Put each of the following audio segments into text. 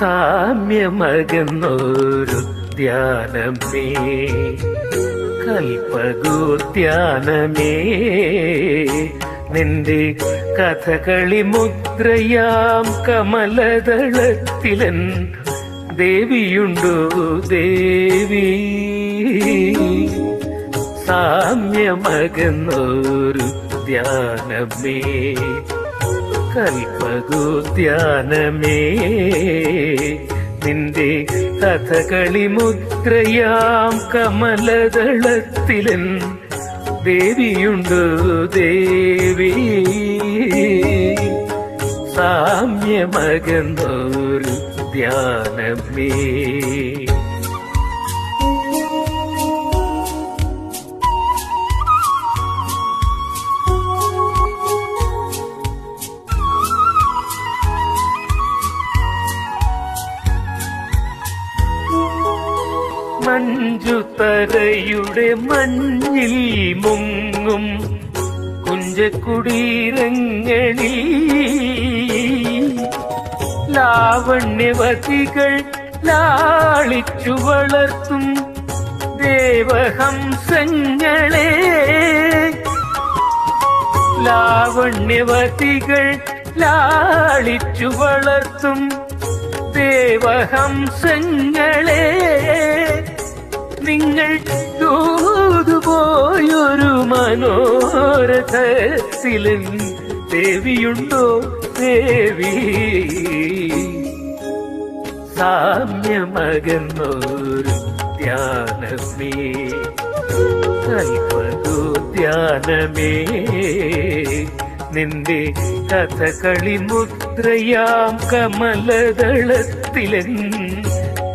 സാമ്യമകന്നൊരു ധ്യാനമേ. കൽപ്പഗോധ്യാനമേ നിന്റെ കഥകളി മുദ്രയാം കമലദളത്തിലൻ ദേവിയുണ്ടോ ദേവി. സാമ്യമകന്നൊരു ധ്യാനമേ. കൽപ്പഗോധ്യാനമേ. നിന്റെ കഥകളി മുദ്രയാം കമലദളത്തിലൻ ദേവിയുണ്ട് ദേവി? സാമ്യമകന്നൊരു ധ്യാനമേ. മഞ്ജുതരയുടെ മഞ്ഞിൽ മുങ്ങും കുഞ്ചക്കുടീരങ്ങളിൽ ലാവണ്യവതികൾ ലാളിച്ചു വളർത്തും ദേവഹംസങ്ങളെ. ലാവണ്യവതികൾ ലാളിച്ചു വളർത്തും ദേവഹംസങ്ങളെ. നിങ്ങൾ മനോരഥ മനോരഥത്തിലും ദേവിയുണ്ടോ ദേവി? സാമ്യമകന്നൊരു ധ്യാനമേ കൽപ്പതു ധ്യാനമേ നിന്റെ കഥകളി മുദ്രയാം കമലദളത്തിലൻ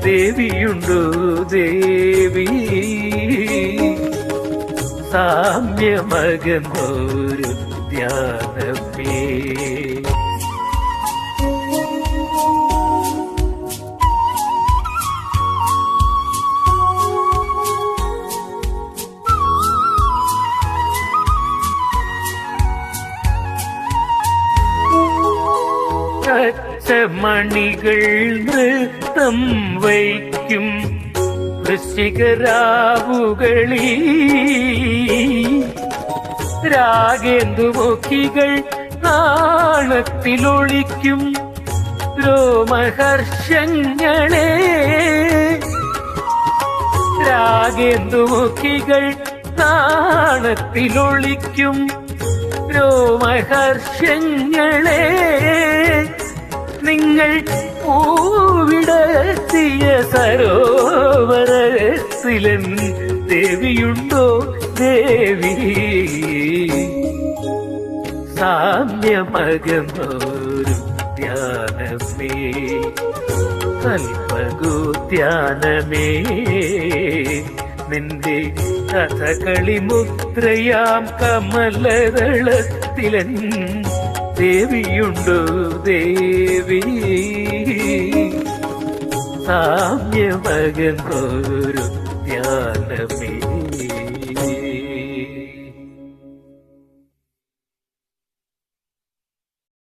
ദേവിയുണ്ടോ ദേവി? സാമ്യമകന്നൊരു ധ്യാനമേ. പച്ചമണികൾ നൃത്തം വയ്ക്കും വൃശ്ചികരാവുകളി രാഗേന്ദുമുഖികൾ നാണത്തിലൊളിക്കും രോമഹർഷങ്ങളെ. രാഗേന്ദുമുഖികൾ നാണത്തിലൊളിക്കും രോമഹർഷങ്ങളെ. നിങ്ങൾ പൂവിടത്തിയ സരോവരത്തിലൻ ദേവിയുണ്ടോ ദേവി? സാമ്യമകന്നൊരു ധ്യാനമേ കൽപ്പകു നിന്റെ കഥകളി മുദ്രയാം കമലരളത്തിലൻ ദേവിയുണ്ടോ ദേവി? സാമ്യമകന്നൊരു ധ്യാനമേ.